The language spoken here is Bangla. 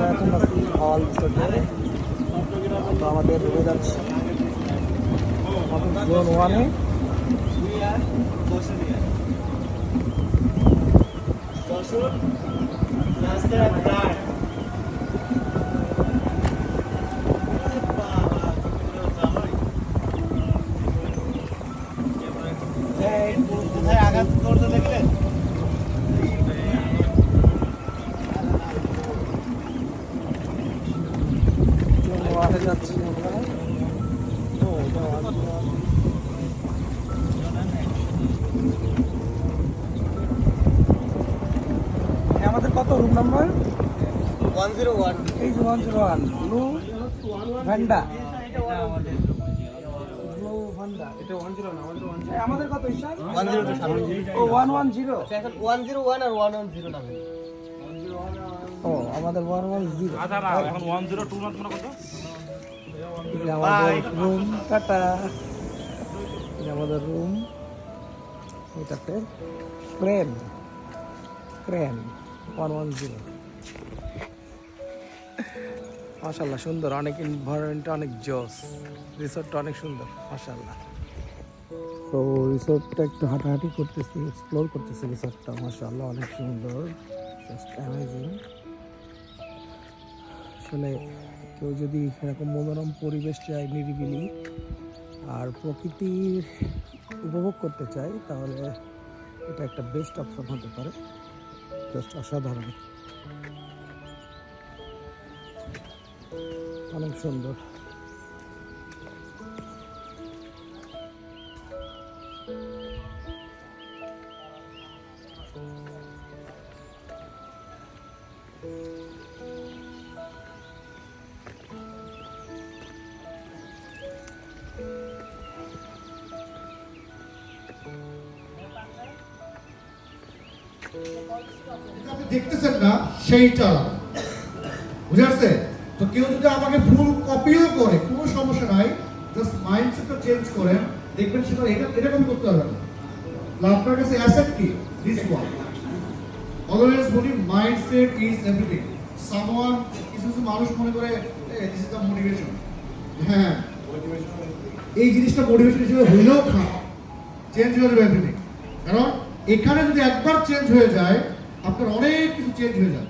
আমরা এখন আছি হল রিসোর্টে তো আমাদের রুমে জোন ওয়ানে আঘাত আমাদের কত room number one zero one এই ওয়ান জিরো ওয়ান ব্লু এ, আমাদের কত one zero one zero one zero one আর ওয়ান ওয়ান জিরো নামে। ও আমাদের ওয়ান ওয়ান জিরো এখন ওয়ান জিরো টু না কত আমাদের রুম টাটা। আমাদের রুম এটাতে crane crane one one zero মাসাল্লাহ সুন্দর অনেক এনভায়রনমেন্টটা অনেক জস রিসোর্টটা অনেক সুন্দর মাসাল্লাহ তো রিসোর্টটা একটু হাঁটাহাঁটি করতেছি এক্সপ্লোর করতেছি রিসোর্টটা মাসাল্লাহ অনেক সুন্দর। জাস্ট অ্যামেজিং আসলে কেউ যদি এরকম মনোরম পরিবেশ চায় নিরিবিলি আর প্রকৃতির উপভোগ করতে চায়, তাহলে এটা একটা বেস্ট অপশন হতে পারে। জাস্ট অসাধারণ। অনেক সুন্দর। যেটা আপনি দেখতেছেন না সেইটা। বুঝে তো কেউ যদি আমাকে ফুল কপিও করে, কোনো সমস্যা নাই জাস্ট মাইন্ডসেটটা চেঞ্জ করেন, দেখবেন সেটা এটা এরকম করতে হবে না। আপনার কাছে অ্যাসেট কি? দিস ওয়ান অলওয়েজ বলি মাইন্ডসেট ইজ এভরিথিং সামওয়ান কিছু কিছু মানুষ মনে করে দিস ইজ দ্য মোটিভেশন হ্যাঁ। এই জিনিসটা মোটিভেশন হিসেবে হইলেও খারাপ। চেঞ্জ হয়ে যাবে এভরিথিং কারণ এখানে যদি একবার চেঞ্জ হয়ে যায় আপনার অনেক কিছু চেঞ্জ হয়ে যায়